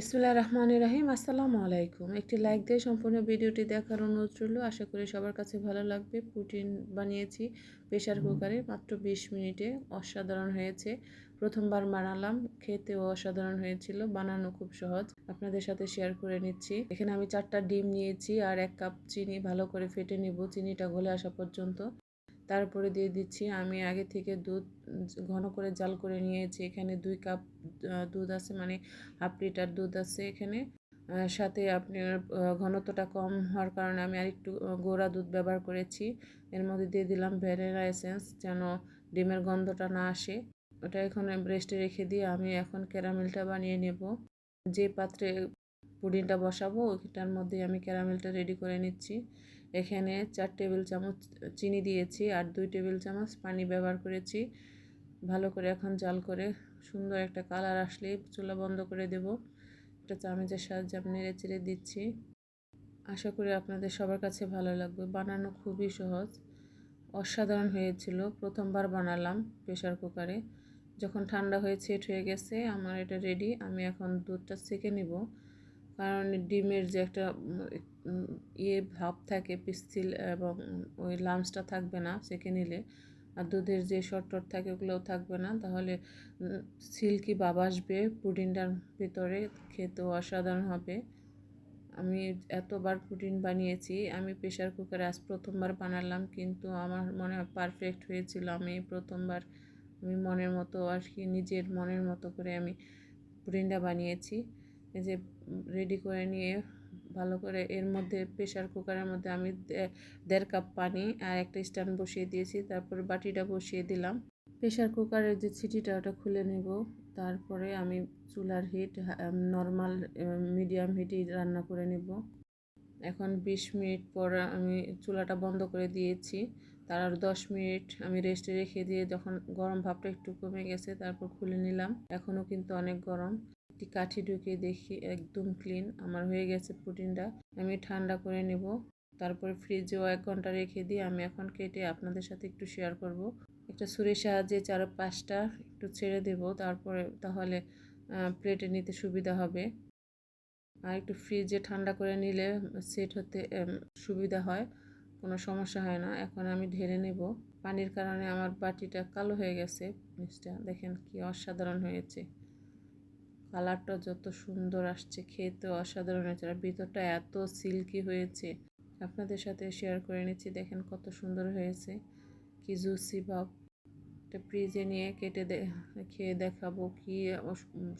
বিসমুল্লাহ রহমান রাহিম, আসসালামু আলাইকুম। একটি লাইক দিয়ে সম্পূর্ণ ভিডিওটি দেখার অনুরোধ রইল। আশা করি সবার কাছে ভালো লাগবে। পুটিন বানিয়েছি প্রেশার কুকারে মাত্র বিশ মিনিটে। অসাধারণ হয়েছে। প্রথমবার বানালাম। খেতেও অসাধারণ হয়েছিল। বানানো খুব সহজ। আপনাদের সাথে শেয়ার করে নিচ্ছি। এখানে আমি চারটা ডিম নিয়েছি আর এক কাপ চিনি ভালো করে ফেটে নিব। চিনিটা গলে আসা পর্যন্ত। তারপরে দিয়ে দিচ্ছি। আমি আগে থেকে দুধ ঘন করে জাল করে নিয়েছি। এখানে দুই কাপ দুধ আছে মানে হাফ লিটার দুধ আছে এখানে। সাথে আপনার ঘনত্বটা কম হওয়ার কারণে আমি আরেকটু গোড়া দুধ ব্যবহার করেছি। এর মধ্যে দিয়ে দিলাম ভ্যানিলা এসেন্স যেন ডিমের গন্ধটা না আসে। ওটা এখন রেস্টে রেখে দিয়ে আমি এখন ক্যারামেলটা বানিয়ে নেব। যে পাত্রে পুডিংটা বসাবো, ওইটার মধ্যে আমি ক্যারামেলটা রেডি করে নিচ্ছি। এখানে চার টেবিল চামচ চিনি দিয়েছি আর দুই টেবিল চামচ পানি ব্যবহার করেছি। ভালো করে এখন জাল করে সুন্দর একটা কালার আসলে চুলা বন্ধ করে দেব। একটা চামচের সাহায্যে আমি নেড়ে চেড়ে দিচ্ছি। আশা করি আপনাদের সবার কাছে ভালো লাগবে। বানানো খুবই সহজ। অসাধারণ হয়েছিল। প্রথমবার বানালাম প্রেশার কুকারে। যখন ঠান্ডা হয়ে সেট হয়ে গেছে, আমার এটা রেডি। আমি এখন দুধটা সেকে নিব। কারণ ডিমের যে একটা ইয়ে ভাব থাকে পিস্তিল এবং ওই লামসটা থাকবে না সেকে নিলে। আর দুধের যে শর্টট থাকে ওগুলোও থাকবে না। তাহলে সিল্কি ভাব আসবে পুডিনটার ভিতরে, খেতেও অসাধারণ হবে। আমি এতবার পুডিন বানিয়েছি, আমি প্রেশার কুকারে আজ প্রথমবার বানালাম কিন্তু আমার মনে হয় পারফেক্ট হয়েছিল। আমি প্রথমবার, আমি মনের মতো আর কি নিজের মনের মতো করে আমি পুডিনটা বানিয়েছি। এই যে রেডি করে নিয়ে ভালো করে এর মধ্যে প্রেশার কুকারের মধ্যে আমি দেড় কাপ পানি আর একটা স্ট্যান্ড বসিয়ে দিয়েছি। তারপরে বাটিটা বসিয়ে দিলাম। প্রেশার কুকারের যে ছিটিটা ওটা খুলে নেব। তারপরে আমি চুলার হিট নর্মাল মিডিয়াম হিটই রান্না করে নেব। এখন বিশ মিনিট পর আমি চুলাটা বন্ধ করে দিয়েছি। তার আর দশ মিনিট আমি রেস্টে রেখে দিয়ে যখন গরম ভাবটা একটু কমে গেছে, তারপর খুলে নিলাম। এখনও কিন্তু অনেক গরম। একটি কাঠি ঢুকিয়ে দেখি একদম ক্লিন আমার হয়ে গেছে প্রোটিনটা আমি ঠান্ডা করে নেব। তারপরে ফ্রিজেও এক ঘণ্টা রেখে দিয়ে আমি এখন কেটে আপনাদের সাথে একটু শেয়ার করব। একটা ছুরির সাহায্যে চার পাঁচটা একটু ছেড়ে দেব, তারপরে তাহলে প্লেটে নিতে সুবিধা হবে। আর একটু ফ্রিজে ঠান্ডা করে নিলে সেট হতে সুবিধা হয়, কোনো সমস্যা হয় না। এখন আমি ঢেলে নেব। পানির কারণে আমার বাটিটা কালো হয়ে গেছে। জিনিসটা দেখেন কি অসাধারণ হয়েছে। কালারটা যত সুন্দর আসছে খেতে অসাধারণ হয়েছে আর ভিতরটা এত সিল্কি হয়েছে। আপনাদের সাথে শেয়ার করে নিচ্ছি, দেখেন কত সুন্দর হয়েছে। কি জুসি ভাব এটা ফ্রিজে নিয়ে কেটে খেয়ে দেখাবো কি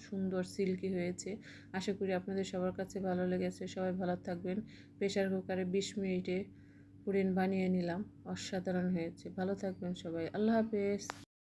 সুন্দর সিল্কি হয়েছে। আশা করি আপনাদের সবার কাছে ভালো লেগেছে। সবাই ভালো থাকবেন। প্রেশার কুকারে বিশ মিনিটে পুরিন বানিয়ে নিলাম। অসাধারণ হয়েছে। ভালো থাকবেন সবাই। আল্লাহ হাফেজ।